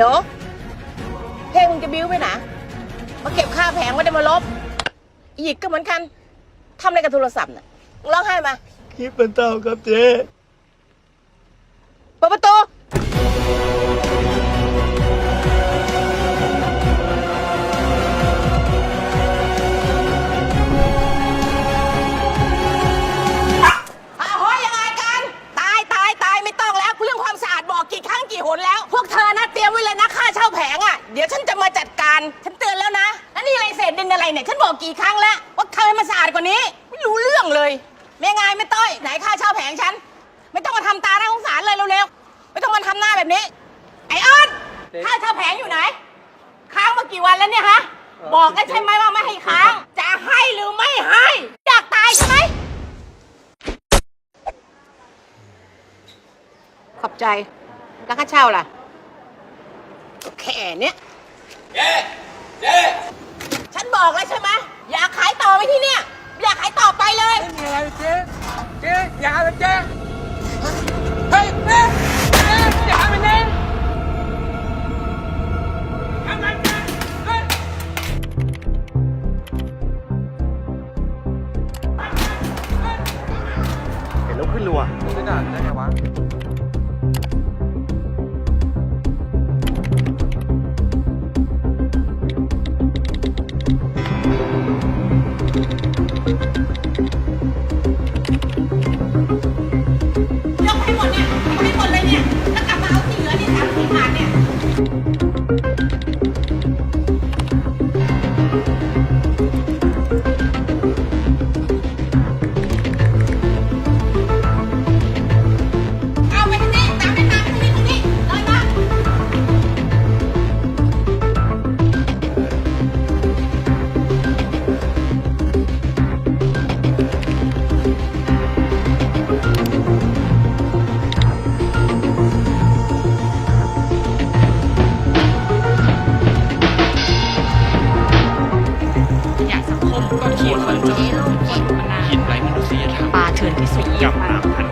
หนูเพลงมึงจะบิ้วไปไหนมาเก็บค่าแผงไม่ได้มาลบอีกก็เหมือนกันทำอะไรกับโทรศัพท์น่ะมึงร้องไห้มาคลิปเป็นเต้าครับเจ๊เปิดประตู เดี๋ยวฉันจะมาจัดการ ฉันเตือนแล้วนะ แล้วนี่อะไรเศษดินอะไรเนี่ย ฉันบอกกี่ครั้งแล้ว ว่าเธอให้มันสะอาดกว่านี้ ไม่รู้เรื่องเลยแม่ไงไม่ต้อย ไหนค่าเช่าแผงฉัน ไม่ต้องมาทำตาหน้าสงสารเลยเร็วๆ ไม่ต้องมาทำหน้าแบบนี้ ไอ้ออนค่าเช่าแผงอยู่ไหน ค้างมากี่วันแล้วเนี่ยฮะ บอกกันใช่ไหมว่าไม่ให้ค้าง จะให้หรือไม่ให้ อยากตายใช่ไหม ขอบใจ แล้วค่าเช่าล่ะ ก็แค่เนี้ยเจ๊เจ๊ฉันบอกแล้วใช่ไหมอยากขายต่อไปที่เนี่ย อยากขายต่อไปเลย ไม่มีอะไรเจ๊เจ๊อย่าเลยเจ๊เฮ้ยเจ๊เจ๊อย่าไปเน้นทำไมเจ๊เฮ้ยเห็นแล้วขึ้นรัวมึงจะด่าได้ไงวะ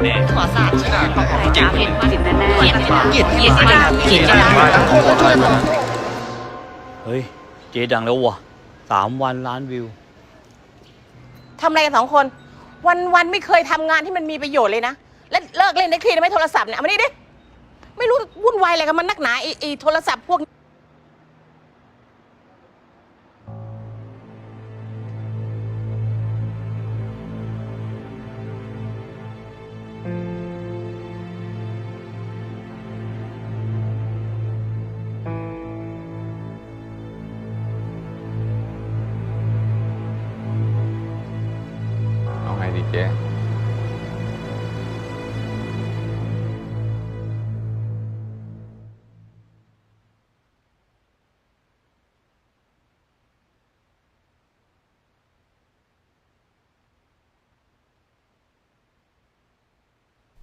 น้ำพันแดงขอสาบชื่อของใครจ้าเพชรมาสินแน่ๆเกียรติเกียรติเกียรติมากเกียรติมากเฮ้ย เจ๊ดังแล้ววะสามวันล้านวิวทำอะไรกันสองคน วันวันๆไม่เคยทำงานที่มันมีประโยชน์เลยนะ และเลิกเล่นได้ทีได้ไหมโทรศัพท์เนี่ยเอามานี่ดิ ไม่รู้วุ่นวายอะไรกับมันนักหนาไอ้ไอ้โทรศัพท์พวก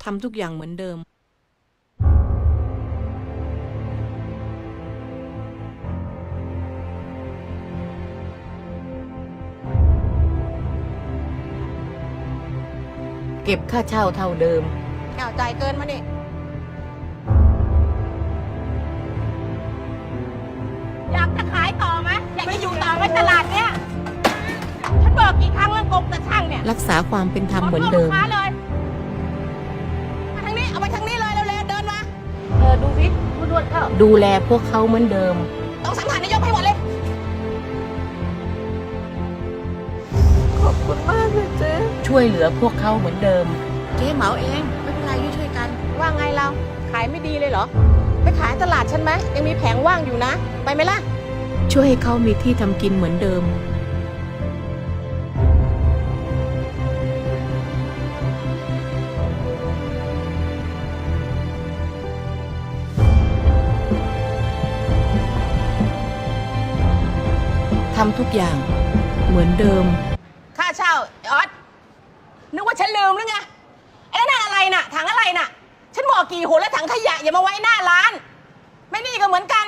ทำทุกอย่างเหมือนเดิม เก็บค่าเช่าเท่าเดิมแก้วใจายเกินมานี่อยากจะขายต่อไหมอยากจะอยู่ต่อไหมตลาดเนี้ยฉันบอกกี่ครั้งแล้วกงแต่ช่างเนี่ยรักษาความเป็นธรรมเหมือนเดิม ขโทษลูกค้าเลย เออดูพิษดูดวดเข้าดูแลพวกเขาเหมือนเดิม ต้องสังหารนายกให้หมดเลยช่วยเหลือพวกเขาเหมือนเดิม เจ๊เหมาเอง ไม่เป็นไรช่วยๆกัน ว่าไงเรา ขายไม่ดีเลยเหรอ ไปขายตลาดฉันไหมยังมีแผงว่างอยู่นะ ไปไหมล่ะ ช่วยให้เขามีที่ทำกินเหมือนเดิม ทำทุกอย่างเหมือนเดิม ค่าเช่าไอ้ออสนึกว่าฉันลืมหรือไงไอ้นั่นอะไรน่ะถังอะไรน่ะ ฉันบอกกี่หนแล้วถังขยะอย่ามาไว้หน้าร้าน ไม่นี่ก็เหมือนกัน